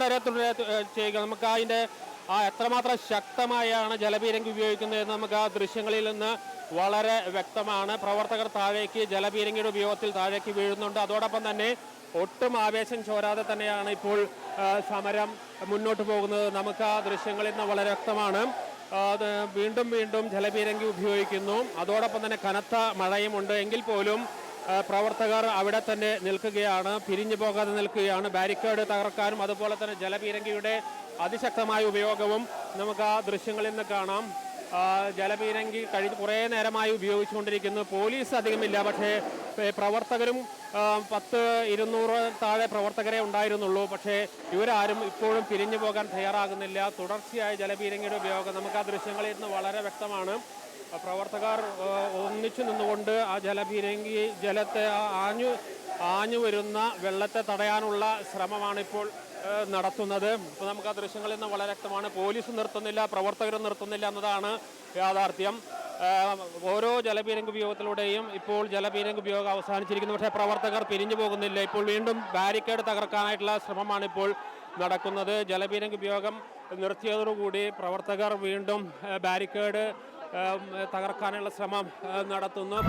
തുടരെ തുടരെ ചെയ്യുക. നമുക്ക് അതിന്റെ ആ എത്രമാത്രം ശക്തമായാണ് ജലപീരങ്കി ഉപയോഗിക്കുന്നത് നമുക്ക് ആ ദൃശ്യങ്ങളിൽ നിന്ന് വളരെ വ്യക്തമാണ്. പ്രവർത്തകർ താഴേക്ക് ജലപീരങ്കിയുടെ ഉപയോഗത്തിൽ താഴേക്ക് വീഴുന്നുണ്ട്. അതോടൊപ്പം തന്നെ ഒട്ടും ആവേശം ചോരാതെ തന്നെയാണ് ഇപ്പോൾ സമരം മുന്നോട്ട് പോകുന്നത്. നമുക്ക് ആ ദൃശ്യങ്ങളിൽ നിന്ന് വളരെ വ്യക്തമാണ്. വീണ്ടും വീണ്ടും ജലപീരങ്കി ഉപയോഗിക്കുന്നു. അതോടൊപ്പം തന്നെ കനത്ത മഴയുമുണ്ട് എങ്കിൽ പോലും പ്രവർത്തകർ അവിടെ തന്നെ നിൽക്കുകയാണ്. പിരിഞ്ഞു പോകാതെ നിൽക്കുകയാണ്. ബാരിക്കേഡ് തകർക്കാനും അതുപോലെ തന്നെ ജലപീരങ്കിയുടെ അതിശക്തമായ ഉപയോഗവും നമുക്ക് ആ ദൃശ്യങ്ങളിൽ നിന്ന് കാണാം. ജലപീരങ്കി കഴിഞ്ഞ് കുറേ നേരമായി ഉപയോഗിച്ചുകൊണ്ടിരിക്കുന്നു. പോലീസ് അധികമില്ല. പക്ഷേ പ്രവർത്തകരും പത്ത് ഇരുന്നൂറ് താഴെ പ്രവർത്തകരെ ഉണ്ടായിരുന്നുള്ളൂ. പക്ഷേ ഇവരാരും ഇപ്പോഴും പിരിഞ്ഞു പോകാൻ തയ്യാറാകുന്നില്ല. തുടർച്ചയായ ജലപീരങ്കിയുടെ ഉപയോഗം നമുക്ക് ആ ദൃശ്യങ്ങളിൽ നിന്ന് വളരെ വ്യക്തമാണ്. പ്രവർത്തകർ ഒന്നിച്ചു നിന്നുകൊണ്ട് ആ ജലപീരങ്കി ജലത്തെ ആഞ്ഞു ആഞ്ഞു വരുന്ന വെള്ളത്തെ തടയാനുള്ള ശ്രമമാണിപ്പോൾ നടത്തുന്നത്. ഇപ്പോൾ നമുക്ക് ആ ദൃശ്യങ്ങളിൽ നിന്ന് വളരെ വ്യക്തമാണ്. പോലീസ് നിർത്തുന്നില്ല പ്രവർത്തകരും നിർത്തുന്നില്ല എന്നതാണ് യാഥാർത്ഥ്യം. ഓരോ ജലപീരങ്ക് ഉപയോഗത്തിലൂടെയും ഇപ്പോൾ ജലപീരങ്ക് ഉപയോഗം അവസാനിച്ചിരിക്കുന്നു. പക്ഷേ പ്രവർത്തകർ പിരിഞ്ഞു പോകുന്നില്ല. ഇപ്പോൾ വീണ്ടും ബാരിക്കേഡ് തകർക്കാനായിട്ടുള്ള ശ്രമമാണ് ഇപ്പോൾ നടക്കുന്നത്. ജലപീരങ്ക് ഉപയോഗം നിർത്തിയതോടുകൂടി പ്രവർത്തകർ വീണ്ടും ബാരിക്കേഡ് തകർക്കാനുള്ള ശ്രമം നടത്തുന്നു.